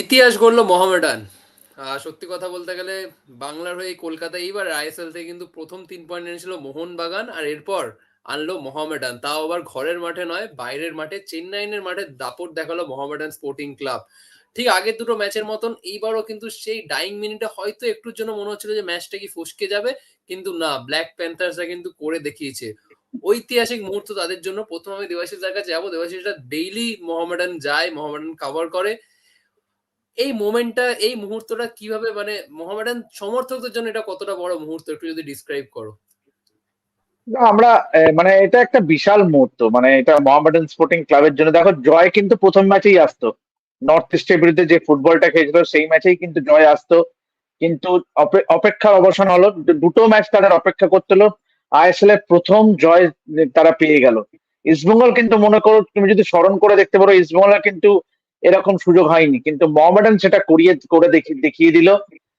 ইতিহাস গড়ল মোহামেডান সত্যি কথা বলতে গেলে, বাংলার হয়ে কলকাতা এইবার আইএসএল থেকে কিন্তু প্রথম তিন পয়েন্ট এনেছিল মোহনবাগান, আর এরপর আনলো মোহামেডান তাও আবার ঘরের মাঠে নয়, বাইরের মাঠে চেন্নাইনের মাঠে দাপট দেখাল মোহামেডান স্পোর্টিং ক্লাব ঠিক আগের দুটো ম্যাচের মতন এইবারও কিন্তু সেই ডাইং মিনিটে হয়তো একটুর জন্য মনে হচ্ছিল যে ম্যাচটা কি ফসকে যাবে, কিন্তু না ব্ল্যাক প্যান্থার্সরা কিন্তু করে দেখিয়েছে। ঐতিহাসিক মুহূর্ত তাদের জন্য। প্রথম আমি দেবাশিসদার কাছে যাব। দেবাশিসটা ডেইলি মোহামেডান যায় মোহামেডান কভার করে। এই মোমেন্টটা এই মুহূর্তটা কীভাবে মানে মোহামেডান সমর্থকদের জন্য এটা কতটা বড় মুহূর্ত একটু যদি ডিসক্রাইব করো? আমরা মানে এটা একটা বিশাল মুহূর্ত মানে এটা মোহামেডান স্পোর্টিং ক্লাবের জন্য। দেখো, জয় কিন্তু প্রথম ম্যাচেই আসতো। নর্থ ইস্টের বিরুদ্ধে যে ফুটবলটা খেলেছিল, সেই ম্যাচেই কিন্তু জয় আসতো। কিন্তু অপেক্ষার অবসান হলো দুটো ম্যাচ তাদের অপেক্ষা করতে হলো। আইএসএল এর প্রথম জয় তারা পেয়ে গেল। ইস্টবেঙ্গল কিন্তু মনে করো, তুমি যদি স্মরণ করে দেখতে পারো, ইস্টবেঙ্গলের কিন্তু এরকম সুযোগ হয়নি। কিন্তু মোহামেডান সেটা করিয়ে, করে দেখিয়ে দিল।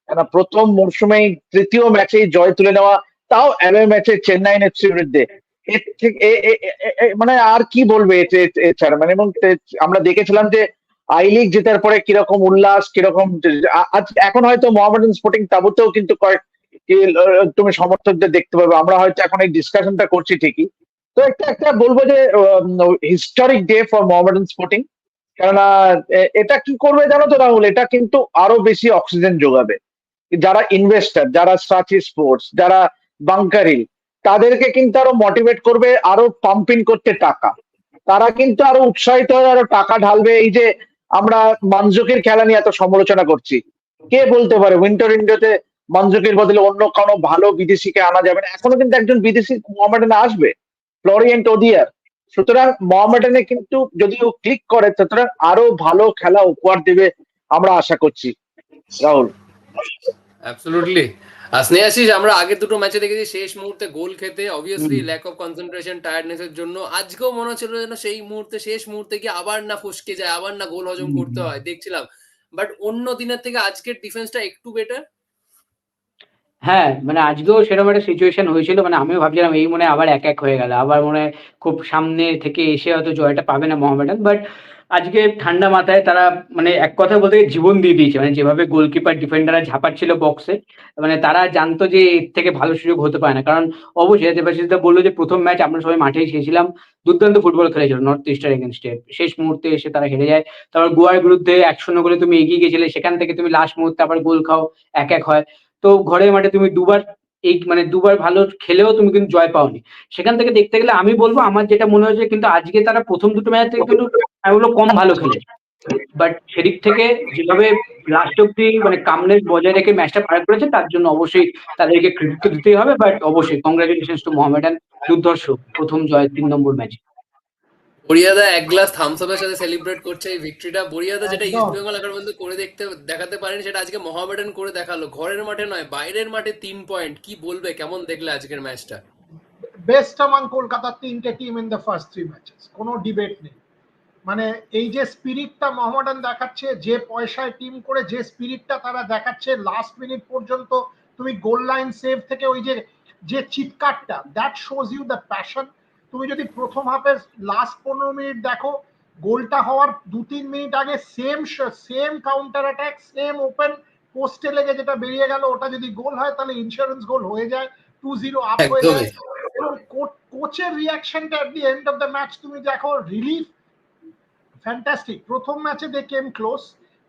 কেন প্রথম মরশুমেই তৃতীয় ম্যাচেই জয় তুলে নেওয়া, তাও অ্যাওয়ে ম্যাচে চেন্নাই এফসির বিরুদ্ধে। মানে আর কি বলবে এছাড়া? মানে এবং আমরা দেখেছিলাম যে আই লিগ জেতার পরে কীরকম উল্লাস, কীরকম এখন হয়তো মোহামেডান স্পোর্টিং তাবুতেও কিন্তু কয়েক তুমি সমর্থকদের দেখতে পাবে। আমরা হয়তো এখন এই ডিসকাশনটা করছি ঠিকই। তো একটা একটা বলব যে historic day for Mohammedan Sporting. কেননা এটা কি করবে জানো তো রাহুল? এটা কিন্তু আরও বেশি অক্সিজেন যোগাবে। যারা ইনভেস্টর যারা সাচি স্পোর্টস যারা বাংকারি তাদেরকে কিন্তু আরও মোটিভেট করবে, আরও পাম্পিং করতে টাকা। তারা কিন্তু আরও উৎসাহিত হয়ে আরও টাকা ঢালবে। এই যে আমরা মানজুকির খেলা নিয়ে এত সমালোচনা করছি। কে বলতে পারে? উইন্টার ইন্ডিয়াতে মানজুকির বদলে অন্য কোনো ভালো বিদেশিকে আনা যাবে না। এখনও কিন্তু একজন বিদেশি মোহামেডানে আসবে। ফ্লোরিয়েন্ট ওদিয়ার সুতরাং মোহামেডানে কিন্তু যদি ও ক্লিক করে সুতরাং আরও ভালো খেলা উপহার দেবে আমরা আশা করছি। রাহুল। অ্যাবসলুটলি আর স্নেহাশিস আমরা আগের দুটো ম্যাচে দেখেছি শেষ মুহূর্তে গোল খেতে obviously lack of concentration tiredness এর জন্য। আজকেও মনে হচ্ছিল যেন সেই মুহূর্তে শেষ মুহূর্তে গিয়ে আবার না ফসকে যায় আবার না গোল হজম করতে হয় দেখছিলাম। বাট অন্য দিনের থেকে আজকের ডিফেন্সটা একটু বেটার হ্যাঁ মানে আজকেও সেরকম একটা সিচুয়েশন হয়েছিল মানে আমিও ভাবছিলাম এই মনে আবার এক এক হয়ে গেল। আবার মনে খুব সামনে থেকে এসে হয়তো জয়টা পাবে না মোহামেডান বাট আজকে ঠান্ডা মাথায় তারা মানে এক কথা বলতে জীবন দিয়ে দিয়েছে। মানে যেভাবে গোলকিপার ডিফেন্ডাররা ঝাঁপাচ্ছিল বক্সে মানে তারা জানতো যে এর থেকে ভালো সুযোগ হতে পারে না। কারণ অবশ্যই দেবাশিসদা বলল যে প্রথম ম্যাচ আমরা সবাই মাঠেই ছেছিলাম দুর্দান্ত ফুটবল খেলেছিল নর্থ ইস্টার এগেনস্টে শেষ মুহূর্তে এসে তারা হেরে যায়। তারপর গোয়ার বিরুদ্ধে এক শূন্য গোলে তুমি এগিয়ে গেছিলে, সেখান থেকে তুমি লাস্ট মুহূর্তে আবার গোল খাও, এক এক হয়। তো ঘরের মাঠে তুমি দুবার এই মানে দুবার ভালো খেলেও তুমি কিন্তু জয় পাওনি। সেখান থেকে দেখতে গেলে আমি বলব, আমার যেটা মনে হয়েছে কিন্তু আজকে তারা প্রথম দুটো ম্যাচ থেকে কিন্তু কম ভালো খেলে বাট সেদিক থেকে যেভাবে লাস্ট অব্দি মানে কামনেস বজায় রেখে ম্যাচটা পার করেছে, তার জন্য অবশ্যই তাদেরকে কৃতিত্ব দিতেই হবে। বাট অবশ্যই কংগ্রাচুলেশন টু মোহামেডান দুর্ধর্ষ প্রথম জয় তিন নম্বর ম্যাচে বরিয়াদা এক গ্লাস থামস আপের সাথে সেলিব্রেট করছে এই ভিক্টরিটা বরিয়াদা যেটা ইস্ট বেঙ্গল এখন পর্যন্ত করে দেখতে দেখাতে পারেনি সেটা আজকে মোহামেডান করে দেখাল। ঘরের মাঠে নয় বাইরের মাঠে তিন পয়েন্ট কি বলবে কেমন দেখলে আজকের ম্যাচটা বেস্ট আমাং কলকাতার তিনটে team in the first three matches কোনো ডিবেট নেই। মানে এই যে স্পিরিটটা মোহামেডান দেখাচ্ছে যে পয়সায় টিম করে যে স্পিরিটটা তারা দেখাচ্ছে লাস্ট মিনিট পর্যন্ত তুমি গোল লাইন সেভ থেকে ওই যে যে চিৎকারটা that shows you the passion তুমি যদি প্রথম হাফের লাস্ট পনেরো মিনিট দেখো গোলটা হওয়ার দু তিন মিনিট আগে same same counter attack same open পোস্টে লেগে যেটা বেরিয়ে গেল ওটা যদি গোল হয় তাহলে ইন্স্যুরেন্স গোল হয়ে যায় টু জিরো আপ হয়ে যায়। এবং কোচের রিয়াকশনটা at the end of the match তুমি দেখো রিলিফ ফ্যান্টাস্টিক প্রথম ম্যাচে দে কেম ক্লোজ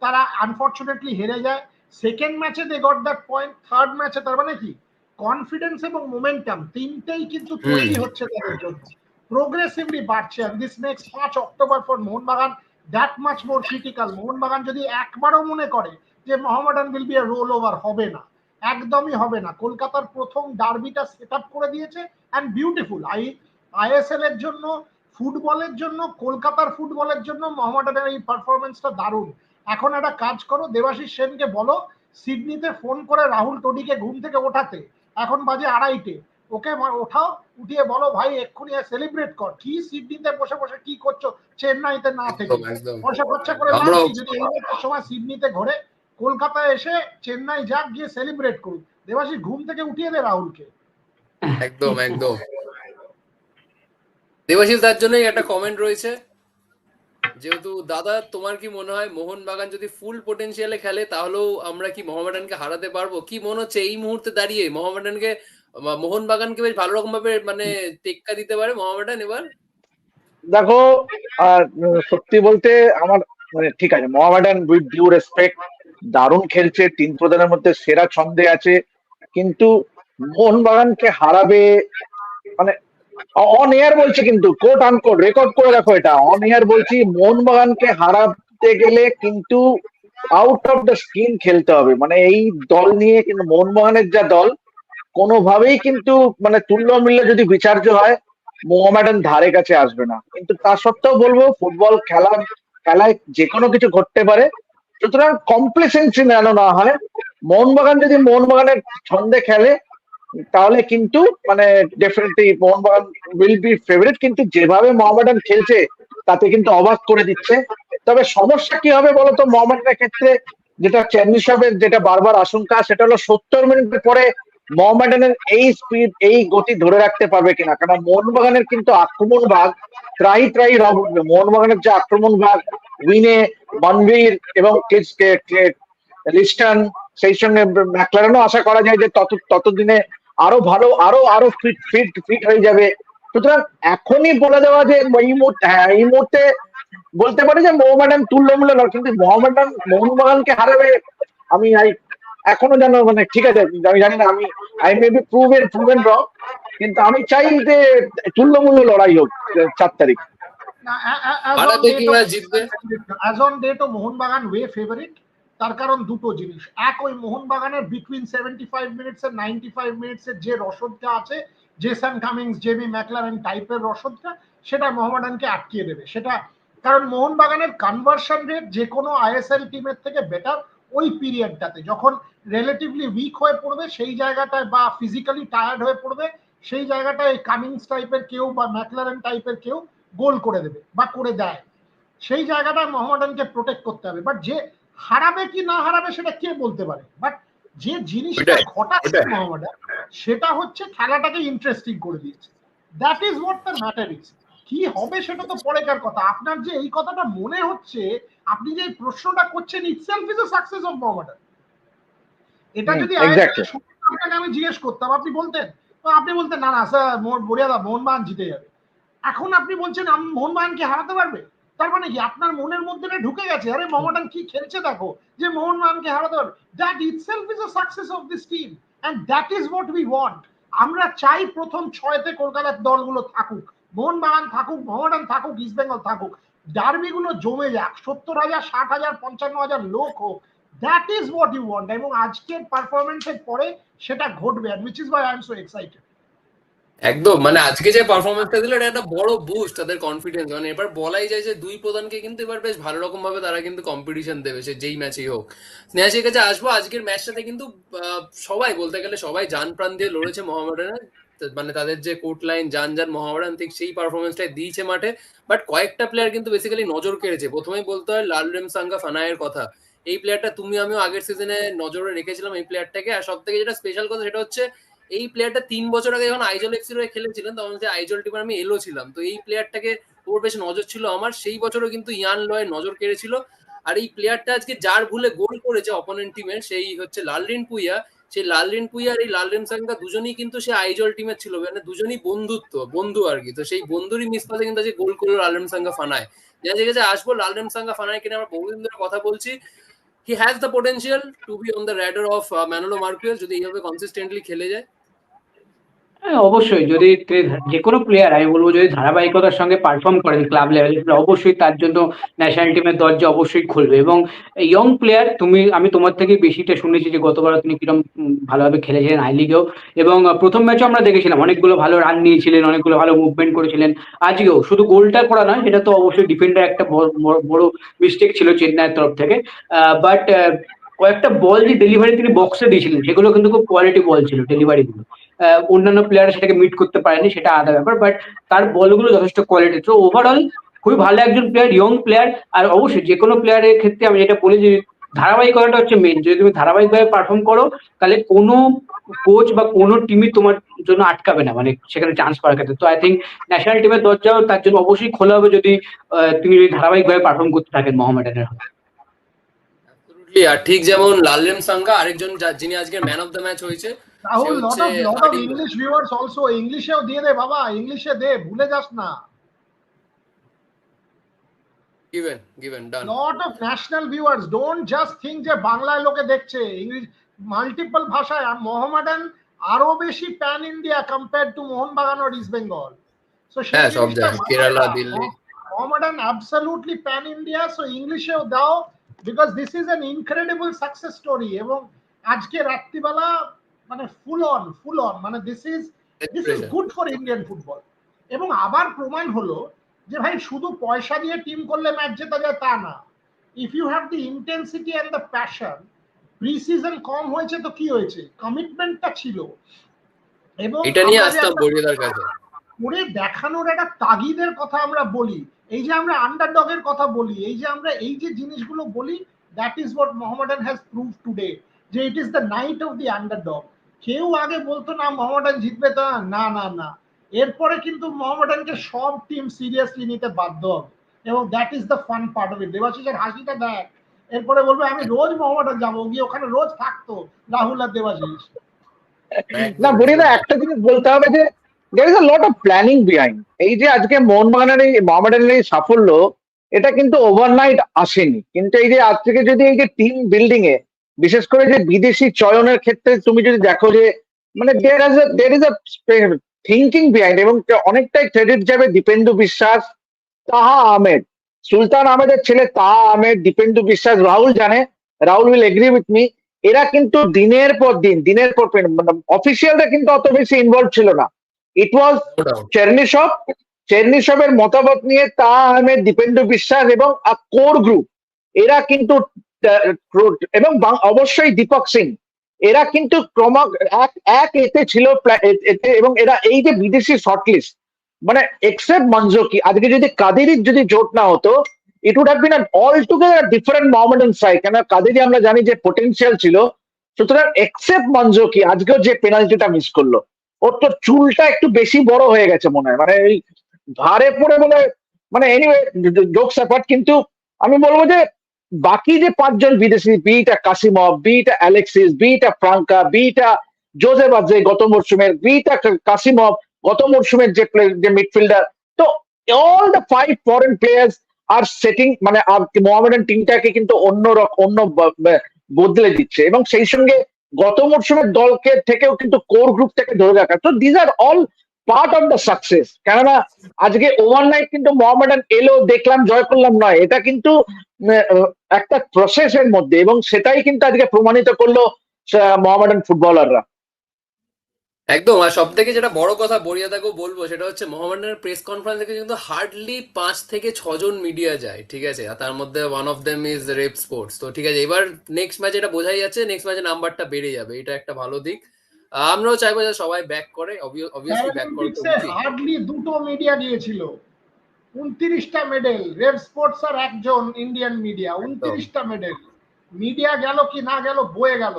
তারা আনফর্চুনেটলি হেরে যায়। সেকেন্ড ম্যাচে they got that point third ম্যাচে তার মানে কি? কনফিডেন্স এবং মোমেন্টাম তিনটেই কিন্তু তৈরি হচ্ছে তাদের জন্য। প্রোগ্রেসিভলি বাড়ছে। And দিস মেক্স পাঁচ October for Mohun Bagan that much more critical Mohun Bagan যদি একবারও মনে করে যে Mohammedan will be roll over হবে না। একদমই হবে না। কলকাতার প্রথম ডার্বিটা সেট আপ করে দিয়েছে। অ্যান্ড বিউটিফুল আই আইএসএল এর জন্য ফুটবলের জন্য কলকাতার ফুটবলের জন্য মোহামেডানের এই পারফরমেন্সটা দারুণ। এখন একটা কাজ করো। দেবাশিস সেনকে বলো সিডনিতে ফোন করে রাহুল টোডিকে ঘুম থেকে ওঠাতে। এখন বাজে আড়াইটে। ওকে ওঠাও উঠিয়ে বলো ভাই এক্ষুনি সেলিব্রেট কর। কি সিডনিতে বসে বসে কি করছ? চেন্নাইতে না থেকে। পয়সা খরচা করে? যদি সময় সিডনিতে ঘরে কলকাতায় এসে চেন্নাই যাক গিয়ে সেলিব্রেট করুক। দেবাশিস ঘুম থেকে উঠিয়ে দে রাহুলকে। একদম একদম। দেবাশিস তার জন্যই একটা কমেন্ট রয়েছে। যেহেতু দাদা, তোমার কি মনে হয় মোহনবাগান যদি ফুল পোটেনশিয়ালে খেলে, তাহলেও আমরা কি মোহামেডানকে হারাতে পারব? কি মনে হচ্ছে এই মুহূর্তে দাঁড়িয়ে মোহামেডানকে মোহনবাগানকে বেশ ভালো রকম ভাবে মানে টেক্কা দিতে পারে মোহামেডান এবার? দেখো, আর সত্যি বলতে আমার মানে ঠিক আছে মোহামেডান উইথ ডিউ রেসপেক্ট দারুণ খেলছে, তিন প্রধানের মধ্যে সেরা ছন্দে আছে, কিন্তু মোহনবাগানকে হারাবে মানে অন এয়ার বলছি কিন্তু কোট আনকোট রেকর্ড করে রাখো এটা। অন এয়ার বলছি, মোহনবাগানকে হারাতে গেলে কিন্তু আউট অফ দ্য স্কিন খেলতে হবে। মানে এই দল নিয়ে কিন্তু, মোহনবাগানের যা দল, কোনোভাবেই কিন্তু মানে তুল্য মিল্য যদি বিচার্য হয়, মোহামেডান ধারে কাছে আসবে না। কিন্তু তা সত্ত্বেও বলব, ফুটবল খেলা, খেলায় যে কোনো কিছু ঘটতে পারে। সুতরাং কমপ্লেসেন্সি যেন না হয়, মোহনবাগান যদি মোহনবাগানের ছন্দে খেলে তাহলে কিন্তু মানে definitely Mohun Bagan will be favourite কিন্তু যেভাবে মোহামেডান খেলছে, তাতে কিন্তু অবাক করে দিচ্ছে। তবে সমস্যা কি হবে বলতো মোহামেডানের ক্ষেত্রে? যেটা চেন্নাই সাহেবের যেটা বারবার আশঙ্কা, সেটা হলো সত্তর মিনিটের পরে মোহামেডানের এই স্পিড এই গতি ধরে রাখতে পারবে কিনা? কারণ মোহনবাগানের কিন্তু আক্রমণ ভাগ ত্রাই ত্রাই রব মোহনবাগানের যে আক্রমণ ভাগ উইনে মনবীর এবং লিস্টন সেই সঙ্গে ম্যাকলারেনও আশা করা যায় যে তত ততদিনে আরও ভালো আরও আরও ফিট ফিট ফিট হয়ে যাবে। সুতরাং এখনই বলে দেওয়া যে এই মুহূর্তে হ্যাঁ এই মুহূর্তে বলতে পারি যে মোহামেডান তুল্যমূল্য নয় কিন্তু মোহামেডান মোহনবাগানকে হারাবে আমি আই- এখনও যেন মানে ঠিক আছে আমি জানি না আমি I may be proven proven wrong কিন্তু আমি চাই যে তুল্যমূল্য লড়াই হোক চার তারিখ। হারাবে কি না জিতবে। অ্যাজ অন ডেট তার কারণ দুটো জিনিস। এক, ওই মোহনবাগানের বিটুইন সেভেন্টি ফাইভ মিনিটস এর নাইনটি ফাইভ মিনিটস এর যে রসদটা আছে জেসন কামিংস জেমি ম্যাকলারেন টাইপের রসদটা, সেটা মোহামেডানকে আটকিয়ে দেবে। সেটা, কারণ মোহনবাগানের কনভার্সন রেট যে কোনো আইএসএল টিমের থেকে বেটার ওই পিরিয়ডটাতে যখন রিলেটিভলি উইক হয়ে পড়বে, সেই জায়গাটায় বা ফিজিক্যালি টায়ার্ড হয়ে পড়বে, সেই জায়গাটায় কামিংস টাইপের কেউ বা ম্যাকলারেন টাইপের কেউ গোল করে দেবে বা করে দেয়। সেই জায়গাটায় মোহামেডানকে প্রোটেক্ট করতে হবে। বাট যে হারাবে কি না হারাবে সেটা কে বলতে পারে? বাট যে জিনিসটা ঘটাচ্ছে মোহামেডান সেটা হচ্ছে খেলাটাকে ইন্টারেস্টিং করে দিয়েছে। That is what the matter is কি হবে সেটা তো পরেকার কথা। আপনার যে এই কথাটা মনে হচ্ছে আপনি যে প্রশ্নটা করছেন itself is a success of Mohammedan এটা যদি আপনাকে আমি জিজ্ঞেস করতাম আপনি বলতেন তো আপনি বলতেন না না স্যার মোহন বড়িয়া দা মোহনবাগান জিতে যাবে। এখন আপনি বলছেন আম- মোহনবাগানকে হারাতে পারবে? তার মানে কি? আপনার মনের মধ্যে ঢুকে গেছে? আরে মোহামেডান কি খেলছে দেখো? যে মোহনবাগানকে হারাতে পারবে that itself is a success of this team and that is what we want আমরা চাই প্রথম ছয়তে কলকাতার দলগুলো থাকুক। মোহনবাগান থাকুক মোহামেডান থাকুক ইস্ট বেঙ্গল থাকুক। ডার্বিগুলো জমে যাক। সত্তর হাজার, ষাট হাজার, পঞ্চান্ন হাজার লোক হোক। That is what you want এবং আজকের পারফরমেন্সের পরে সেটা ঘটবে আর which is why I am so excited একদম মানে আজকে যে পারফরমেন্সটা দিল, এটা একটা বড় বুস্ট তাদের কনফিডেন্স মানে এবার বলাই যায় যে দুই প্রধানকে কিন্তু এবার বেশ ভালো রকম ভাবে তারা কিন্তু কম্পিটিশন দেবে, সে যেই ম্যাচেই হোক। স্নেহাসের কাছে আসব, আজকের ম্যাচটাতে কিন্তু সবাই বলতে গেলে সবাই যান প্রাণ দিয়ে লড়েছে মোহামেডানের মানে তাদের যে কোর্ট লাইন যান যান মোহামেডান, ঠিক সেই পারফরমেন্সটাই দিয়েছে মাঠে। বাট কয়েকটা প্লেয়ার কিন্তু বেসিক্যালি নজর কেড়েছে। প্রথমেই বলতে হয় লাল রেম সাঙ্গা ফানায়ের কথা। এই প্লেয়ারটা তুমি, আমিও আগের সিজনে নজরে রেখেছিলাম এই প্লেয়ারটাকে আর সব থেকে যেটা স্পেশাল কথা সেটা হচ্ছে এই প্লেয়ারটা তিন বছর আগে যখন আইজল এক্সির হয়ে খেলেছিলেন, তখন যে আইজল টিমের আমি এলো ছিলাম। তো এই প্লেয়ারটাকে ওর বেশ নজর ছিল আমার। সেই বছরও কিন্তু ইয়ান লয় নজর কেড়েছিল। আর এই প্লেয়ারটা আজকে যার ভুলে গোল করেছে অপোনেন্ট টিমের সেই হচ্ছে লালরিন পুইয়া। সেই লালরিন পুইয়া আর এই লালরিন সাঙ্গা দুজনেই কিন্তু সে আইজল টিমের ছিল। মানে দুজনেই বন্ধুত্ব, বন্ধু আর কি। তো সেই বন্ধুরই মিসপাতে কিন্তু আজকে গোল করল লালরিন সাঙ্গা ফানায়। যা জায়গায় আসব লালরিন সাঙ্গা ফানায় কিনে। আমরা বহুদিন ধরে কথা বলছি। He has the potential to be on the radar of Manolo Marquez যদি এইভাবে কনসিস্টেন্টলি খেলে যায়। হ্যাঁ অবশ্যই। যদি যে কোনো প্লেয়ার আমি বলব যদি ধারাবাহিকতার সঙ্গে পারফর্ম করেন ক্লাব লেভেলে অবশ্যই তার জন্য ন্যাশনাল টিমের দরজা অবশ্যই খুলবে। এবং ইয়ং প্লেয়ার তুমি, আমি তোমার থেকে বেশিটা শুনেছি যে গতবার তিনি কিরম ভালোভাবে খেলেছিলেন আই লিগেও এবং প্রথম ম্যাচে আমরা দেখেছিলাম। অনেকগুলো ভালো রান নিয়েছিলেন, অনেকগুলো ভালো মুভমেন্ট করেছিলেন। আজকেও শুধু গোলটা করা নয়, সেটা তো অবশ্যই ডিফেন্ডার একটা বড়- মিস্টেক ছিল চেন্নাইয়ের তরফ থেকে। বাট কয়েকটা বল যে ডেলিভারি তিনি বক্সে দিয়েছিলেন, সেগুলো কিন্তু খুব কোয়ালিটি বল ছিল ডেলিভারিগুলো অন্যান্য প্লেয়ার সেটাকে মিট করতে পারেনি, সেটা আলাদা ব্যাপার বাট তার বলগুলো যথেষ্ট কোয়ালিটি তো ওভারঅল খুবই ভালো একজন প্লেয়ার ইয়ং প্লেয়ার আর অবশ্যই যে কোনো প্লেয়ারের ক্ষেত্রে আমি যেটা বলি যে, ধারাবাহিকতাটা হচ্ছে মেন যদি তুমি ধারাবাহিকভাবে পারফর্ম করো, তাহলে কোনো কোচ বা কোনো টিমই তোমার জন্য আটকাবে না মানে সেখানে চান্স পাওয়ার ক্ষেত্রে। তো আই থিঙ্ক ন্যাশনাল টিমের দরজাও তার জন্য অবশ্যই খোলা হবে যদি তিনি যদি ধারাবাহিকভাবে পারফর্ম করতে থাকেন মোহামেডানের হয়ে ঠিক যেমন লালরেম সাঙ্গা, আরেকজন যিনি আজকে ম্যান অফ দ্য ম্যাচ হয়েছে Rahul lot of lot of English viewers also ইংলিশেও দিয়ে দে বাবা ইংলিশে দে ভুলে যাস না। Given given done lot of national viewers don't just think যে বাংলায় লোকে দেখছে। ইংলিশ মাল্টিপল ভাষায় আর মোহামেডান আরও বেশি pan India compare to Mohun Bagan R East Bengal so হ্যাঁ সব জায়গায় Kerala Delhi Mohammedan absolutely pan India so ইংলিশেও দাও because this is an incredible success story এবং আজকে রাত্রিবেলা মানে ফুল অন ফুল অন মানে this is this is good for Indian football এবং আবার প্রমাণ হলো যে ভাই শুধু পয়সা দিয়ে টিম করলে ম্যাচ জেতা যায় তা না। If you have the intensity and the passion pre season কম হয়েছে তো কি হয়েছে? কমিটমেন্টটা ছিল। এবং এটা নিয়ে আসতাম একটা কাছে। করে দেখানোর একটা তাগিদের কথা আমরা বলি। এই যে আমরা আন্ডারডগের কথা বলি এই যে আমরা এই যে জিনিসগুলো বলি that is what Mohammedan has prove today যে it is the night of the underdog কেউ আগে বলতো, না মোহামেডান জিতবে তা। না না না। এরপরে কিন্তু মোহামেডানকে সব টিম সিরিয়াসলি নিতে বাধ্য হবে। এবং that is the fun part of it দেবাশিসের হাসিটা দেখ। এরপরে বলবে, আমি রোজ মোহামেডান যাব। গিয়ে ওখানে রোজ থাকতো রাহুল আর দেবাশিস। না বরিদা একটা জিনিস বলতে হবে যে, there is a lot of planning behind এই যে আজকে মোহনবাগানের এই মোহামেডানের এই সাফল্য, এটা কিন্তু ওভারনাইট আসেনি। কিন্তু এই যে আজ থেকে যদি এই যে টিম বিল্ডিং এ বিশেষ করে যে বিদেশি চয়নের ক্ষেত্রে তুমি যদি দেখো যে মানে there there is thinking behind এবং অনেকটাই ক্রেডিট যাবে দীপেন্দু বিশ্বাস, তাহা আহমেদ। সুলতান আহমেদের ছেলে তাহা আহমেদ, দীপেন্দু বিশ্বাস, রাহুল জানে। Rahul will agree with me এরা কিন্তু দিনের পর দিন, দিনের পর অফিসিয়ালরা কিন্তু অত বেশি ইনভলভ ছিল না। ইট ওয়াজ. চেরনিসব চেরনিসবের মতামত নিয়ে তা আহমেদ, দীপেন্দু বিশ্বাস এবং কোর গ্রুপ এরা কিন্তু এবং অবশ্যই দীপক সিং। এরা কিন্তু ক্রম, এক এক এতে ছিল এতে এবং এরা এই যে বিদেশি শর্টলিস্ট মানে এক্সেপ্ট মঞ্জকি আজকে যদি কাদেরির যদি জোট না হতো it would have been all together different Mohammedan side কেন কাদেরি আমরা জানি যে পোটেনশিয়াল ছিল। সুতরাং এক্সেপ্ট মঞ্জকি আজকেও যে পেনাল্টিটা মিস করল। ওর তো চুলটা একটু বেশি বড় হয়ে গেছে মনে হয়। মানে এই ধারে পড়ে বলে মানে এনিওয়ে জোকস অ্যাপার্ট কিন্তু আমি বলব যে বাকি যে পাঁচজন বিদেশি বিটা কাসিমভ বিটা অ্যালেক্সিস বিটা ফ্রাঙ্কা বিটা জোজেফ আজে গত মরশুমের বিটা কাসিমভ গত মরশুমের যে যে মিডফিল্ডার তো all the five foreign players R setting মানে মোহামেডান টিমটাকে কিন্তু অন্য অন্য বদলে দিচ্ছে। এবং সেই সঙ্গে গত মরশুমের দলকে থেকেও কিন্তু কোর গ্রুপ থেকে ধরে রাখা। তো these are all part of the success কেননা, আজকে ওভারনাইট কিন্তু মোহামেডান এলো দেখলাম, জয় করলাম নয়। এটা কিন্তু একটা প্রসেসের মধ্যে এবং সেটাই কিন্তু আজকে প্রমাণিত করল মোহামেডান ফুটবলাররা। একদম আর সব থেকে যেটা বড় কথা বরিয়া বরিয়াদাকেও বলব সেটা হচ্ছে মোহামেডানের প্রেস কনফারেন্স থেকে কিন্তু হার্ডলি পাঁচ থেকে ছজন মিডিয়া যায় ঠিক আছে? আর তার মধ্যে one of them is Red Sports তো ঠিক আছে এবার নেক্সট ম্যাচ এটা বোঝাই যাচ্ছে নেক্সট ম্যাচে নাম্বারটা বেড়ে যাবে এটা একটা ভালো দিক। আমরাও চাইব যে সবাই ব্যাক করে অবভিয়াসলি ব্যাক করে হার্ডলি দুটো মিডিয়া গিয়েছিল। উনত্রিশটা মেডেল রেড স্পোর্টস আর একজন ইন্ডিয়ান মিডিয়া উনত্রিশটা মেডেল মিডিয়া গেল কি না গেল বয়ে গেল।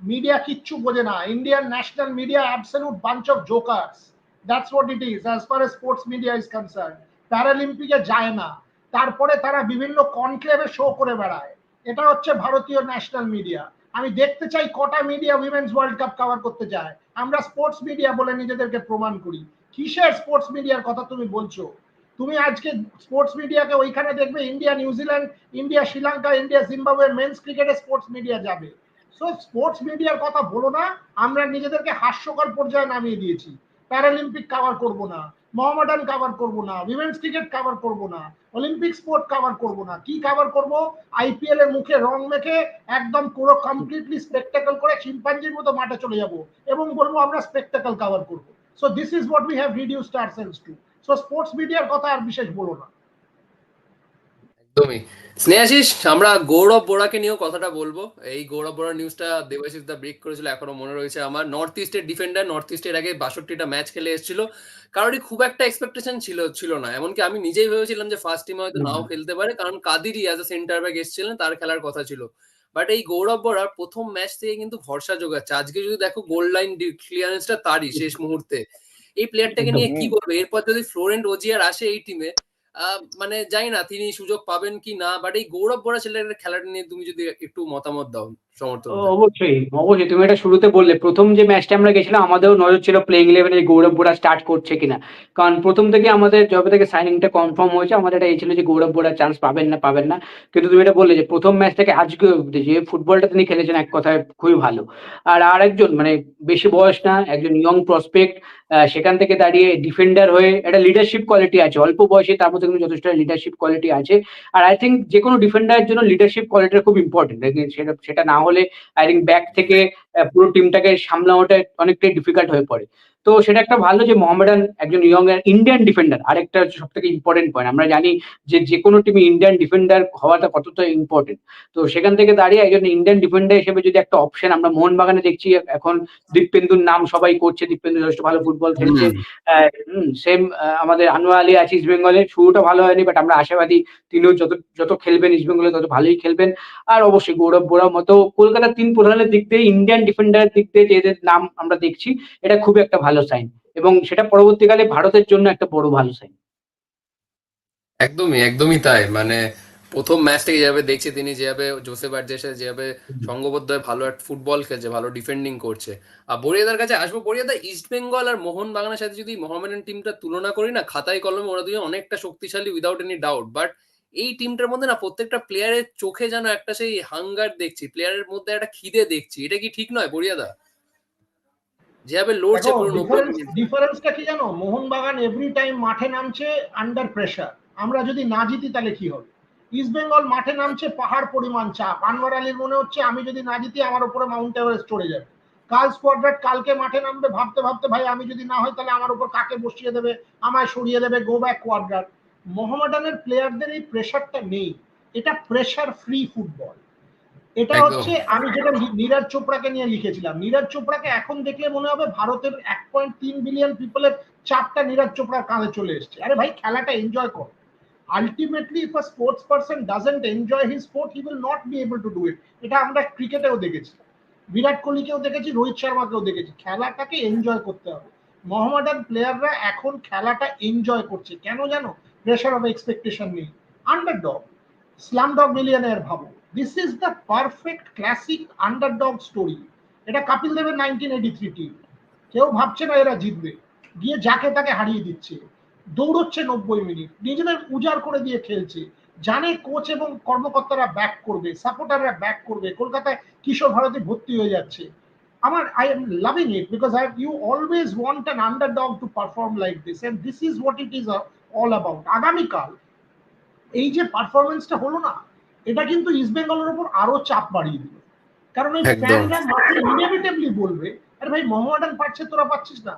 মিডিয়া কিচ্ছু বোঝে না। Indian national media absolute bunch of jokers that's what it is as far sports media is concern প্যারালিম্পিকে যায় না। তারপরে তারা বিভিন্ন কনক্লেভে শো করে বেড়ায়। এটা হচ্ছে ভারতীয় ন্যাশনাল মিডিয়া আমি দেখতে চাই কটা media women's world cup cover করতে চায় আমরা স্পোর্টস মিডিয়া বলে নিজেদেরকে প্রমাণ করি। কিসের স্পোর্টস মিডিয়ার কথা তুমি বলছো? তুমি আজকে স্পোর্টস মিডিয়াকে ওইখানে দেখবে India New Zealand India Sri Lanka India Zimbabwe men's ক্রিকেটে স্পোর্টস মিডিয়া যাবে। সো স্পোর্টস মিডিয়ার কথা বলো না, আমরা নিজেদেরকে হাস্যকর পর্যায়ে নামিয়ে দিয়েছি। প্যারালিম্পিক কভার করব না মোহামেডান কভার করব না উইমেন্স ক্রিকেট কভার করব না অলিম্পিক স্পোর্ট কভার করব না। কি কভার করব? আইপিএল এর মুখে রং মেখে একদম পুরো কমপ্লিটলি স্পেকটাকল করে চিম্পাঞ্জির মতো মাঠে চলে যাব এবং বলব আমরা স্পেকটাকল কাভার করব। So this is what we have reduced ourselves to so sports মিডিয়ার কথা আর বিশেষ বলো না। একদমই। স্নেহাশিস, আমরা গৌরব বোরাকে নিয়েও কথাটা বলব। এই গৌরব বোরা নিউজটা দেবাশিস দা ব্রেক করেছিল, এখনও মনে রয়েছে আমার। নর্থ ইস্টের ডিফেন্ডার নর্থ ইস্টের আগে বাষট্টিটা ম্যাচ খেলে এসেছিল। কারোরই খুব একটা এক্সপেকটেশন ছিল ছিল না। এমনকি আমি নিজেই ভেবেছিলাম যে ফার্স্ট টিমে হয়তো নাও খেলতে পারে, কারণ কাদিরই অ্যাজ এ সেন্টার ব্যাক এসেছিলেন, তার খেলার কথা ছিল। বাট এই গৌরব বড়ার প্রথম ম্যাচ থেকে কিন্তু ভরসা যোগাচ্ছে। আজকে যদি দেখো গোল লাইন ক্লিয়ারেন্সটা তারই শেষ মুহূর্তে। এই প্লেয়ারটাকে নিয়ে কি করবে? এরপর যদি ফ্লোরেন্ট ওজিয়ার আসে এই টিমে মানে জানি না তিনি সুযোগ পাবেন কি না বাট এই গৌরব বড়া ছেলের খেলাটা নিয়ে তুমি যদি একটু মতামত দাও। সমর্থন অবশ্যই অবশ্যই। তুমি এটা শুরুতে বললে প্রথম যে ম্যাচটা আমরা গেছিলাম আমাদেরও নজর ছিল প্লেইং ইলেভেনে গৌরব বোরা স্টার্ট করছে কিনা। কারণ প্রথম থেকে আমাদের যবে থেকে সাইনিংটা কনফার্ম হয়েছে আমাদের এটা এই ছিল যে গৌরব বোরা চান্স পাবেন না পাবেন না। কিন্তু তুমি এটা বললে যে প্রথম ম্যাচ থেকে আজকে যে ফুটবলটা তিনি খেলেছেন এক কথায় খুবই ভালো। আর আরেকজন মানে বেশি বয়স না একজন ইয়ং প্রসপেক্ট সেখান থেকে দাঁড়িয়ে ডিফেন্ডার হয়ে একটা লিডারশিপ কোয়ালিটি আছে। অল্প বয়সে তার মধ্যে কিন্তু যথেষ্ট লিডারশিপ কোয়ালিটি আছে। আর আই থিঙ্ক যে কোনো ডিফেন্ডারের জন্য লিডারশিপ কোয়ালিটিটা খুব ইম্পর্টেন্ট সেটা সেটা না হলে আই থিঙ্ক ব্যাক থেকে পুরো টিমটাকে সামলানোটা অনেকটাই ডিফিকাল্ট হয়ে পড়ে। তো সেটা একটা ভালো যে মোহামেডান একজন ইয়ং ইন্ডিয়ান ডিফেন্ডার আরেকটা সব থেকে ইম্পর্টেন্ট পয়েন্ট আমরা জানি যে যে কোনো টিমে ইন্ডিয়ান ডিফেন্ডার হওয়াটা কতটা ইম্পর্টেন্ট তো সেখান থেকে দাঁড়িয়ে একজন ইন্ডিয়ান ডিফেন্ডার হিসেবে যদি একটা অপশন আমরা মোহনবাগানে দেখছি এখন দীপেন্দুর নাম সবাই করছে দীপেন্দু যথেষ্ট ভালো ফুটবল খেলছে। সেম আমাদের আনোয়ার আলী আছে ইস্ট বেঙ্গলে শুরুটা ভালো হয়নি বাট আমরা আশাবাদী তিনিও যত যত খেলবেন ইস্ট বেঙ্গলে তত ভালোই খেলবেন। আর অবশ্যই গৌরব বোরার মতো কলকাতার তিন প্রধানের দিক দিয়ে ইন্ডিয়ান ডিফেন্ডারের দিক দিয়ে যে নাম আমরা দেখছি এটা খুব একটা ভালো সাইন এবং সেটা পরবর্তীকালে ভারতের জন্য একটা বড় ভালো সাইন একদমই একদমই তাই। মানে প্রথম ম্যাচ থেকে যেভাবে দেখছি তিনি, যেভাবে জোসেফ আর্জেসে যেভাবে সঙ্গবদ্ধ হয়ে ভালো একটা ফুটবল খেলছে, ভালো ডিফেন্ডিং করছে। আর বরিয়াদার কাছে আসব বরিয়াদা ইস্ট বেঙ্গল আর মোহন বাগানের সাথে যদি মোহামেডান টিমটা তুলনা করি না, খাতায় কলমে ওরা দুজন অনেকটা শক্তিশালী উইদাউট এনি ডাউট বাট এই টিমটার মধ্যে না প্রত্যেকটা প্লেয়ারের চোখে যেন একটা সেই হাঙ্গার দেখছি প্লেয়ারের মধ্যে একটা খিদে দেখছি। এটা কি ঠিক নয় বরিয়াদা যেভাবে লড়ছে পুরো ডিফারেন্সটা কি জানো? মোহনবাগান এভরি টাইম মাঠে নামছে আন্ডার প্রেসার আমরা যদি না জিতি তাহলে কি হবে? ইস্ট বেঙ্গল মাঠে নামছে পাহাড় পরিমাণ চাপ। আনোয়ার আলীর মনে হচ্ছে আমি যদি না জিতি আমার উপরে মাউন্ট এভারেস্ট চড়ে যাবে। কাল স্কোয়াড্রাট কালকে মাঠে নামবে ভাবতে ভাবতে ভাই আমি যদি না হয় তাহলে আমার উপর কাকে বসিয়ে দেবে? আমায় সরিয়ে দেবে গো ব্যাক কোয়াড্রাট মোহামেডানের প্লেয়ারদের এই প্রেশারটা নেই। এটা প্রেশার ফ্রি ফুটবল এটা হচ্ছে আমি যেটা নীরজ চোপড়াকে নিয়ে লিখেছিলাম। নীরাজ চোপড়াকে এখন দেখলে মনে হবে ভারতের এক পয়েন্ট তিন বিলিয়ন পিপলের চাপটা নীরজ চোপড়ার কাঁধে চলে এসছে। আরে ভাই খেলাটা এনজয় কর। Ultimately if a sports person doesn't enjoy his sport he will not be able to do it এটা আমরা ক্রিকেটেও দেখেছি। বিরাট কোহলিকেও দেখেছি রোহিত শর্মাকেও দেখেছি। খেলাটাকে এনজয় করতে হবে। মোহামেডান প্লেয়াররা এখন খেলাটা এনজয় করছে। কেন জানো? প্রেশার অফ এক্সপেকটেশন নেই। আন্ডার ডগ স্লাম ডগ মিলিয়নের ভাবো। This is the perfect classic underdog story এটা কপিল দেবের নাইনটিন এইটি থ্রি টিম কেউ ভাবছে না এরা জিতবে। গিয়ে যাকে তাকে হারিয়ে দিচ্ছে। দৌড়চ্ছে নব্বই মিনিট। নিজেদের উজাড় করে দিয়ে খেলছে। জানে কোচ এবং কর্মকর্তারা ব্যাক করবে। সাপোর্টাররা ব্যাক করবে। কলকাতায় কিশোর ভারতী ভর্তি হয়ে যাচ্ছে। আমার I am loving it because I you always want an underdog to perform like this and this is what it is all about আগামীকাল এই যে পারফরমেন্সটা হলো না এটা কিন্তু ইস্ট বেঙ্গলের উপর আরও চাপ বাড়িয়ে দিল। কারণ একদম। ফ্যানরা মাঠে বলবে আরে ভাই মোহামেডান পারছে তোরা পাচ্ছিস না।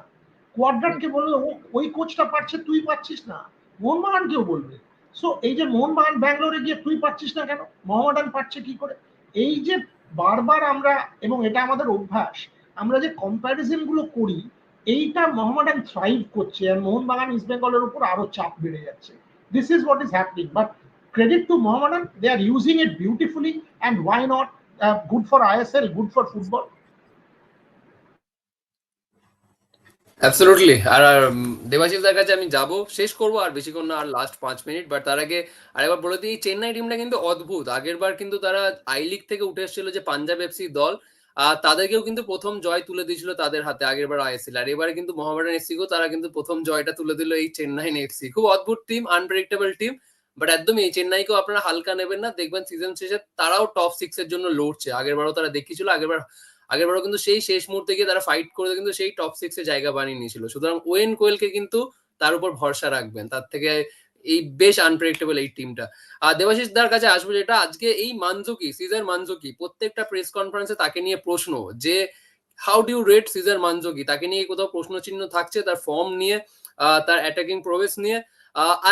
কোয়াড্রাটকে বলল ওই কোচটা পারছে তুই পাচ্ছিস না। মোহনবাগান কেউ বলবে সো এই যে মোহনবাগান ব্যাঙ্গালোরে গিয়ে তুই পাচ্ছিস না কেন? মোহামেডান পারছে কি করে? এই যে বারবার আমরা এবং এটা আমাদের অভ্যাস আমরা যে কম্প্যারিজনগুলো করি এইটা মোহামেডান থ্রাইভ করছে আর মোহনবাগান ইস্ট বেঙ্গলের উপর আরও চাপ বেড়ে যাচ্ছে। This is what is happening. But credit to Mohammedan, they are using it beautifully, and why not? Uh, good for ISL, good for football. Absolutely আর দেবাশিসদার কাছে আমি যাব শেষ করব আর বেশিক্ষণ না আর লাস্ট পাঁচ মিনিট বাট তার আগে আরেকবার বলে দিই চেন্নাই টিমটা কিন্তু অদ্ভুত আগের বার কিন্তু তারা আই লিগ থেকে উঠে এসেছিল যে পাঞ্জাব এফসি দল আর তাদেরকেও কিন্তু প্রথম জয় তুলে দিয়েছিল তাদের হাতে আগের বার আইএসএল আর এবারে কিন্তু মোহামেডান এফসিকেও তারা কিন্তু প্রথম জয়টা তুলে দিল এই চেন্নাই এফসি খুব অদ্ভুত টিম আনপ্রেডিক্টেবল টিম বাট একদমই এই চেন্নাইকেও আপনারা হালকা নেবেন না, দেখবেন সিজন শেষে তারাও টপ সিক্স এর জন্য লড়ছে। আগের বারও তারা দেখিয়েছিল, আগের বার আগের বারও কিন্তু সেই শেষ মুহূর্তে গিয়ে তারা ফাইট করে কিন্তু সেই টপ সিক্স এ জায়গা বানিয়ে নিয়েছিল। সুতরাং ওয়েন কোয়েলকে কিন্তু তার উপর ভরসা রাখবেন। তার থেকে এই বেশ আনপ্রেডিক্টেবল এই টিমটা আর দেবাশিস দার কাছে আসব যেটা, আজকে এই মানজুকি সিজার মানজুকি, প্রত্যেকটা প্রেস কনফারেন্সে তাকে নিয়ে প্রশ্ন যে how do rate Cesar Mandzukic? তাকে নিয়ে কোথাও প্রশ্ন চিহ্ন থাকছে, তার ফর্ম নিয়ে তার অ্যাটাকিং প্রবেশ নিয়ে।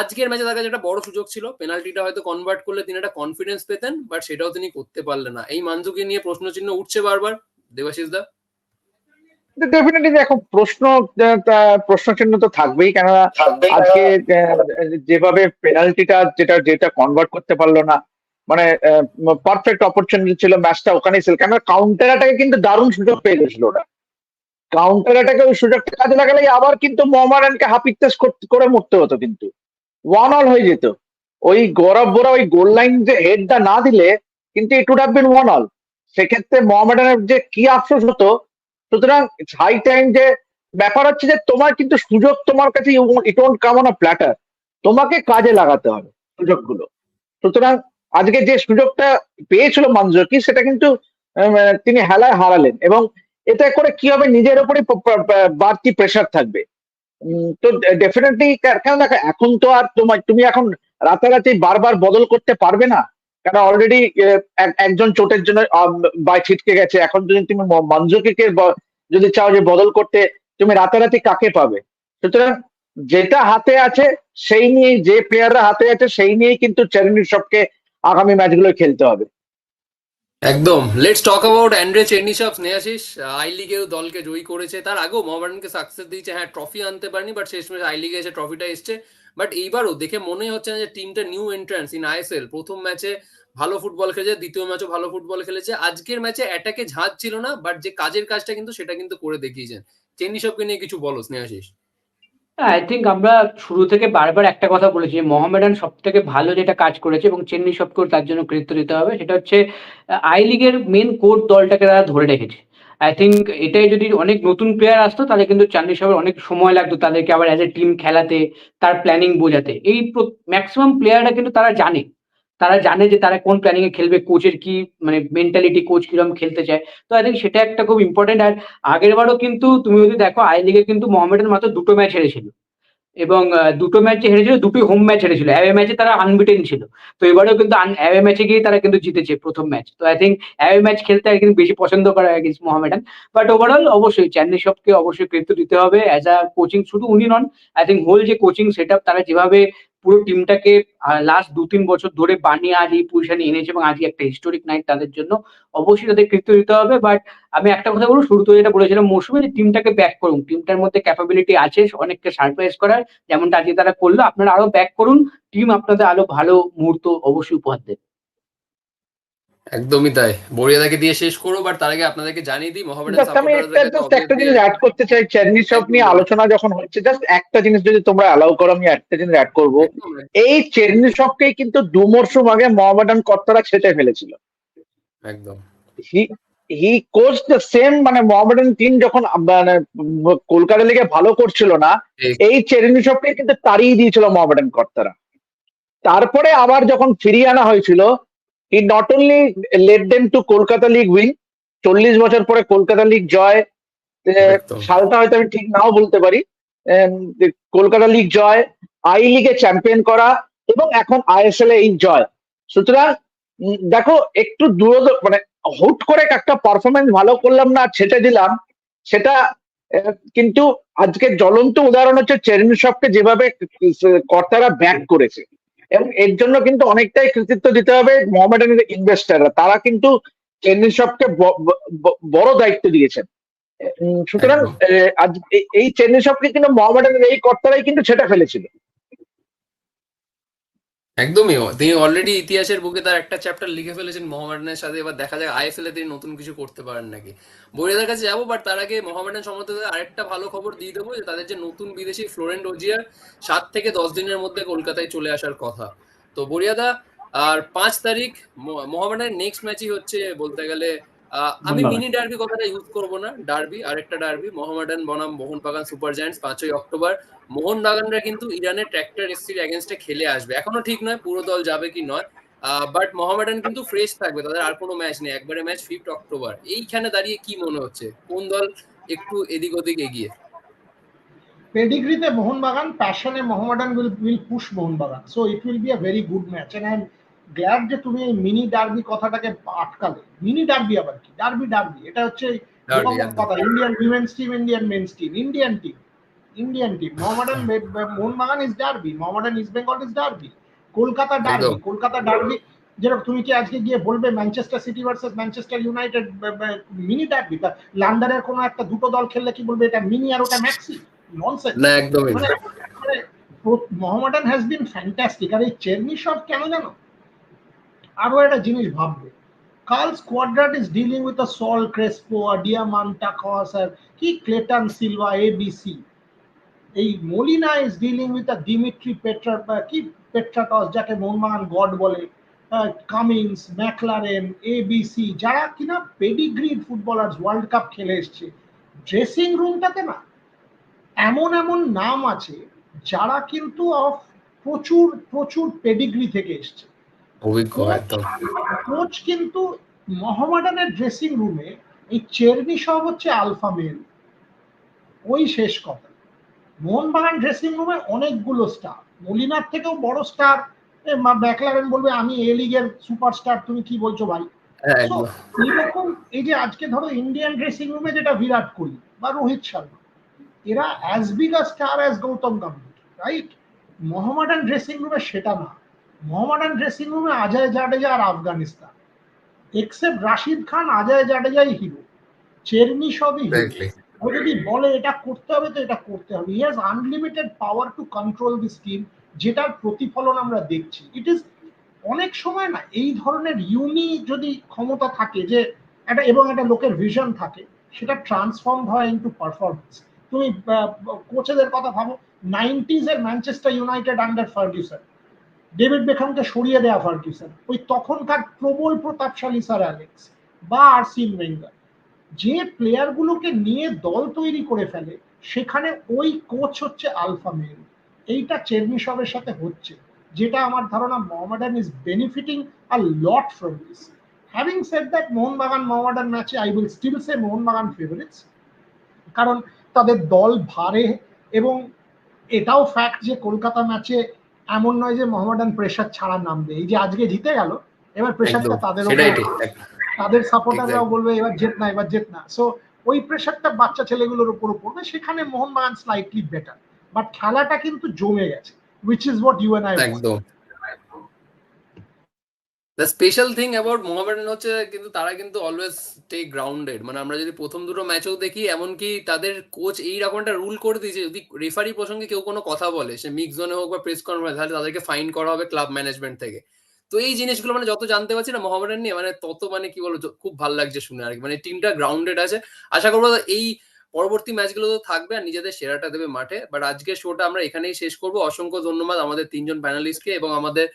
আজকের ম্যাচে তার কাছে একটা বড় সুযোগ ছিল। পেনাল্টিটা হয়তো কনভার্ট করলে তিনি একটা কনফিডেন্স পেতেন বাট সেটাও তিনি করতে পারলেন না। এই মানজুকি নিয়ে প্রশ্ন চিহ্ন উঠছে বারবার। দেবাশিস দা? ডেফিনেটলি দেখো প্রশ্ন আহ, প্রশ্ন চিহ্ন তো থাকবেই কেননা আজকে আহ, যেভাবে পেনাল্টিটা যেটা যেটা কনভার্ট করতে পারল না মানে পারফেক্ট অপরচুনিটি ছিল ম্যাচটা ওখানেই ছিল। কেন কাউন্টার অ্যাটাকে কিন্তু দারুণ সুযোগ পেয়ে গেছিল ওরা। কাউন্টার অ্যাটাকে ওই সুযোগটা কাজে লাগালে আবার কিন্তু মোহামেডানকে হাফিকতেস করে মরতে হতো কিন্তু। ওয়ান অল হয়ে যেত। ওই গৌরব বোরা, ওই গোল লাইন যে হেডটা না দিলে কিন্তু it would been one all সেক্ষেত্রে মোহামেডানের যে কি আফসোস হতো, সুতরাং হাই টাইম যে ব্যাপার হচ্ছে যে তোমার কিন্তু সুযোগ তোমার কাছে it won't come on a platter তোমাকে কাজে লাগাতে হবে সুযোগগুলো। সুতরাং আজকে যে সুযোগটা পেয়েছিল মঞ্জুকি সেটা কিন্তু তিনি হেলায় হারালেন এবং এতে করে কি হবে? নিজের উপরে বাড়তি প্রেশার থাকবে। তো ডেফিনেটলি কেন দেখো, এখন তো আর তোমার, তুমি এখন রাতারাতি বারবার বদল করতে পারবে না। কারণ অলরেডি একজন চোটের জন্য বাই ছিটকে গেছে। এখন যদি তুমি মঞ্জুকিকে যদি চাও যে বদল করতে, তুমি রাতারাতি কাকে পাবে? সুতরাং যেটা হাতে আছে, সেই নিয়েই, যে প্লেয়াররা হাতে আছে, সেই নিয়েই কিন্তু চেরনি সবকে আগামী ম্যাচগুলো খেলতে হবে। একদম। Let's talk about Andrey Chernyshov Snehashis I লিগেও দলকে জয়ী করেছে। তার আগেও মোহামেডানকে সাকসেস দিয়েছে। হ্যাঁ ট্রফি আনতে পারেনি বাট শেষমেশ আই লিগে এসে ট্রফিটা এসছে। বাট এইবারও দেখে মনে হচ্ছে না যে টিমটা নিউ এন্ট্রান্স ইন আইএসএল প্রথম ম্যাচে ভালো ফুটবল খেলেছে, দ্বিতীয় ম্যাচও ভালো ফুটবল খেলেছে। আজকের ম্যাচে অ্যাটাকে ঝাঁজ ছিল না বাট যে কাজের কাজটা কিন্তু সেটা কিন্তু করে দেখিয়েছেন। চেন্নিসবকে নিয়ে কিছু বলো স্নেহাশিস আই থিঙ্ক আমরা শুরু থেকে বারবার একটা কথা বলেছি মোহামেডান সব থেকে ভালো যেটা কাজ করেছে এবং চেন্নাই সবকেও তার জন্য কৃতিত্ব দিতে হবে সেটা হচ্ছে আই লিগের মেন কোর দলটাকে তারা ধরে রেখেছে। আই থিঙ্ক এটাই যদি অনেক নতুন প্লেয়ার আসতো তাহলে কিন্তু চেন্নাই সবের অনেক সময় লাগতো তাদেরকে আবার অ্যাজ এ টিম খেলাতে, তার প্ল্যানিং বোঝাতে। এই ম্যাক্সিমাম প্লেয়াররা কিন্তু তারা জানে। তারা জানে যে তারা কোন প্ল্যানিং এ খেলবে কোচের কি মানে মেন্টালিটি কোচ কীরকম খেলতে চায়। তো আই থিঙ্ক সেটা একটা খুব ইম্পর্টেন্ট আর আগের বারও কিন্তু তুমি যদি দেখো আই লিগে কিন্তু মোহামেডান মাত্র দুটো ম্যাচ হেরেছিল। এবং দুটো ম্যাচে হেরেছিল, দুটোই হোম ম্যাচ হেরেছিল। অ্যাওয়ে ম্যাচে তারা আনবিটেন ছিল। তো এবারেও কিন্তু অ্যাওয়ে ম্যাচে গিয়ে তারা কিন্তু জিতেছে প্রথম ম্যাচ তো আই থিঙ্ক অ্যাওয়ে ম্যাচ খেলতে আর কিন্তু বেশি পছন্দ করে এগেন্স্ট মোহামেডান বাট ওভারঅল অবশ্যই চেন্নাই সবকে অবশ্যই কৃতিত্ব দিতে হবে। অ্যাজ আ কোচিং শুধু উনি নন আই থিঙ্ক হোল যে কোচিং সেট তারা যেভাবে পুরো টিমটাকে লাস্ট দু তিন বছর ধরে বানিয়ে আজ এই পজিশনে এনেছে এবং আজকে একটা হিস্টোরিক নাইট তাদের জন্য। অবশ্যই তাদের কৃত্য দিতে হবে বাট আমি একটা কথা বলব, শুরুতে যেটা বলেছিলাম, মৌসুমে যে টিমটাকে ব্যাক করুন টিমটার মধ্যে ক্যাপাবিলিটি আছে, অনেককে সারপ্রাইজ করার, যেমনটা আজকে তারা করল, আপনারা আরও ব্যাক করুন টিম আপনাদের আরও ভালো মুহূর্ত অবশ্যই উপহার দেবে। একদমই তাই। বড়িয়াদাকে দিয়ে শেষ করো বাট তার আগে আপনাদেরকে জানিয়ে দিই মোহামেডান আমি একটা জাস্ট একটা জিনিস অ্যাড করতে চাই সব নিয়ে আলোচনা যখন হচ্ছে জাস্ট একটা জিনিস যদি তোমরা অ্যালাউ করো আমি একটা জিনিস অ্যাড করব। এই সবকেই কিন্তু দু মরশুম আগে মোহামেডান কর্তারা ছেঁচে ফেলেছিল। একদম। He he coach the same মানে মোহামেডান টিম যখন মানে কলকাতা লিগে ভালো করছিল না এই চেরিনি সবকে কিন্তু তাড়িয়ে দিয়েছিল মোহামেডান কর্তারা। তারপরে আবার যখন ফিরিয়ে আনা হয়েছিল he not only let them to Kolkata league win চল্লিশ বছর পরে কলকাতা লিগ জয় সালটা হয়তো আমি ঠিক নাও বলতে পারি। কলকাতা লিগ জয় আই লিগে চ্যাম্পিয়ন করা এবং এখন আইএসএল এ এই জয়। সুতরাং দেখো একটু দূর মানে হুট করে একটা পারফরমেন্স ভালো করলাম না ছেটে দিলাম। সেটা কিন্তু আজকে জ্বলন্ত উদাহরণ হচ্ছে চেরনি সবকে যেভাবে কর্তারা ব্যাক করেছে। এবং এর জন্য কিন্তু অনেকটাই কৃতিত্ব দিতে হবে মোহামেডানের ইনভেস্টাররা তারা কিন্তু চেন্নাই সবকে বড় দায়িত্ব দিয়েছেন। সুতরাং আজ এই- এই চেন্নাই সবকে কিন্তু মোহামেডানের এই কর্তারাই কিন্তু সেটা ফেলেছিল। একদমই। তিনি অলরেডি ইতিহাসের বুকে তার একটা চ্যাপ্টার লিখে ফেলেছেন মোহামেডানের সাথে, এবার দেখা যাক আইএসএল এ তিনি নতুন কিছু করতে পারেন নাকি। বরিয়াদার কাছে যাব বাট তার আগে মোহামেডান সম্বন্ধে আরেকটা ভালো খবর দিয়ে দেবো, যে তাদের যে নতুন বিদেশি ফ্লোরেন্ট ওজিয়ার সাত থেকে দশ দিনের মধ্যে কলকাতায় চলে আসার কথা। তো বরিয়াদা আর পাঁচ তারিখ মোহামেডানের নেক্সট ম্যাচই হচ্ছে বলতে গেলে আমি মিনি ডার্বি কথাটা ইউজ করব না। ডার্বি আরেকটা ডার্বি মোহামেডান বনাম মোহনবাগান সুপার জায়ান্টস পাঁচই অক্টোবর। মোহনবাগানরা কিন্তু ইরানের ট্র্যাক্টর এসসির এগেনস্টে খেলে আসবে। এখনও ঠিক নয় পুরো দল যাবে কি নয়। বাট মোহামেডান কিন্তু ফ্রেশ থাকবে তাদের আর কোনো ম্যাচ নেই। একবারে ম্যাচ ফিফথ অক্টোবর। এইখানে দাঁড়িয়ে কি মনে হচ্ছে? কোন দল একটু এদিক ওদিক এগিয়ে? পেডিগ্রিতে Mohun Bagan প্যাশনে Mohammedan will will push Mohun Bagan so it will be a very good match and I glad যে তুমি এই মিনি ডার্বি কথাটাকে আটকালে। মিনি ডার্বি আবার কি? Derby derby. এটা হচ্ছে। কথা। Indian women's team Indian men's team Indian team Indian team Mohammedan Mohun Bagan is derby. Mohammedan East Bengal is derby. Kolkata derby. Kolkata derby. যেরকম তুমি কি আজকে গিয়ে বলবে Manchester City versus Manchester United mini derby? লন্ডনের কোনো একটা দুটো দল খেললে কি বলবে এটা মিনি আর ওটা ম্যাক্সি ননসেন্স না একদমই মোহামেডান হ্যাজ বিন ফ্যান্টাস্টিক আর এই চেরনি সব কেন জানো? আরও একটা জিনিস ভাববে। Carles Cuadrat is dealing with a Saul Crespo R Diamantakos আর কি ক্লেটন সিলভা এবিসি এই Molina is dealing with a Dimitri Petra কি পেট্রাটস যাকে মোহনবাগান গড বলে কামিংস ম্যাকলারেন এবিসি যারা কিনা পেডিগ্রিড ফুটবলার্স ওয়ার্ল্ড কাপ খেলে এসছে। ড্রেসিং রুমটাতে না, এমন এমন নাম আছে, যারা কিন্তু অফ প্রচুর প্রচুর পেডিগ্রি থেকে এসছে। অভিজ্ঞ কোচ কিন্তু মোহামেডানের ড্রেসিং রুমে এই চেরনি সব হচ্ছে আলফা মেল ওই শেষ কথা। মোহনবাগান ড্রেসিং রুমে অনেকগুলো স্টার মলিনার থেকেও বড় স্টার ম্যাকলারেন বলবে আমি এ লিগের সুপারস্টার তুমি কি বলছো ভাই? হ্যাঁ এইরকম এই যে আজকে ধরো ইন্ডিয়ান ড্রেসিং রুমে যেটা বিরাট কোহলি বা রোহিত শর্মা এরা as big a star as Gautam Gambhir right Mohammedan dressing রুমে সেটা না। মোহামেডান ড্রেসিং রুমে অজয় জাডেজা আর আফগানিস্তান। এক্সেপ্ট রাশিদ খান অজয় জাডেজাই হিরো চেরনি সবই ও যদি বলে এটা করতে হবে তো এটা করতে হবে। He has unlimited power to control this team যেটার প্রতিফলন আমরা দেখছি। ইট ইজ অনেক সময় না এই ধরনের ইউনি যদি ক্ষমতা থাকে যে একটা এবং একটা লোকের ভিশন থাকে সেটা ট্রান্সফর্ম হয় ইন্টু পারফরমেন্স তুমি কোচেদের কথা ভাবো নাইনটিজ এর Manchester United under Ferguson David বেখামকে সরিয়ে দেওয়া ফার্গুসন। ওই তখনকার প্রবল প্রতাপশালী স্যার অ্যালেক্স বা আরসিন ওয়েঙ্গার। যে প্লেয়ারগুলোকে নিয়ে দল তৈরি করে ফেলে, সেখানে ওই কোচ হচ্ছে আলফা মেল এইটা চেরনিসবের সাথে হচ্ছে, যেটা আমার ধারণা Mohammedan is benefiting a lot from this having said that Mohun Bagan Mohammedan ম্যাচে I will still say Mohun Bagan favourites কারণ তাদের দল ভারে এবং এটাও ফ্যাক্ট যে কলকাতা ম্যাচে এমন নয় যে মোহামেডান প্রেশার ছাড়া নামবে। এই যে আজকে জিতে গেল এবার প্রেশারটা তাদের। তাদের সাপোর্টাররাও বলবে এবার জেত না এবার জেত না। সো ওই প্রেশারটা বাচ্চা ছেলেগুলোর উপর পড়বে। সেখানে মোহনবাগান স্লাইটলি বেটার বাট খেলাটা কিন্তু জমে গেছে which is what you and I একদম। The special thing about Mohammedan হচ্ছে কিন্তু তারা কিন্তু অলওয়েজ স্টে গ্রাউন্ডেড মানে আমরা যদি প্রথম দুটো ম্যাচেও দেখি, এমনকি তাদের কোচ এই রকম একটা রুল করে দিয়েছে, যদি রেফারি প্রসঙ্গে কেউ কোনো কথা বলে, সে মিক্স জোনে হোক বা প্রেস কনফারেন্স তাহলে তাদেরকে ফাইন করা হবে ক্লাব ম্যানেজমেন্ট থেকে। তো এই জিনিসগুলো মানে যত জানতে পারছি না মোহামেডান নিয়ে মানে তত মানে কি বলব, খুব ভালো লাগছে শুনে আর কি। মানে টিমটা গ্রাউন্ডেড আছে। আশা করব এই পরবর্তী ম্যাচগুলো তো থাকবে আর নিজেদের সেরাটা দেবে মাঠে। বাট আজকের শোটা আমরা এখানেই শেষ করব। অসংখ্য ধন্যবাদ আমাদের তিনজন প্যানেলিস্টকে এবং আমাদের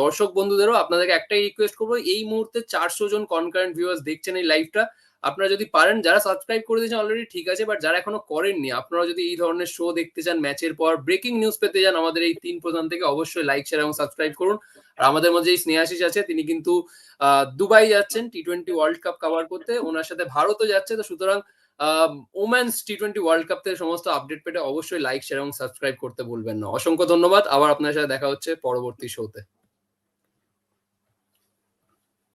দর্শক বন্ধুদেরও। আপনাদেরকে একটাই রিকোয়েস্ট করব, এই মুহূর্তে চারশো জন কনকারেন্ট ভিউয়ার্স দেখছেন এই লাইভটা আপনারা যদি পারেন, যারা সাবস্ক্রাইব করে দিয়েছেন অলরেডি ঠিক আছে বাট যারা এখনও করেননি আপনারা যদি এই ধরনের শো দেখতে চান ম্যাচের পর ব্রেকিং নিউজ পেতে চান আমাদের এই তিন প্রধান থেকে অবশ্যই লাইক শেয়ার এবং সাবস্ক্রাইব করুন। আর আমাদের মধ্যে এই স্নেহাশিস আছে, তিনি কিন্তু দুবাই যাচ্ছেন T twenty World Cup cover করতে। ওনার সাথে ভারতও যাচ্ছে, তো সুতরাং women's T twenty World Cup থেকে সমস্ত আপডেট পেতে অবশ্যই লাইক শেয়ার এবং সাবস্ক্রাইব করতে ভুলবেন না। অসংখ্য ধন্যবাদ। আবার আপনার সাথে দেখা হচ্ছে পরবর্তী শোতে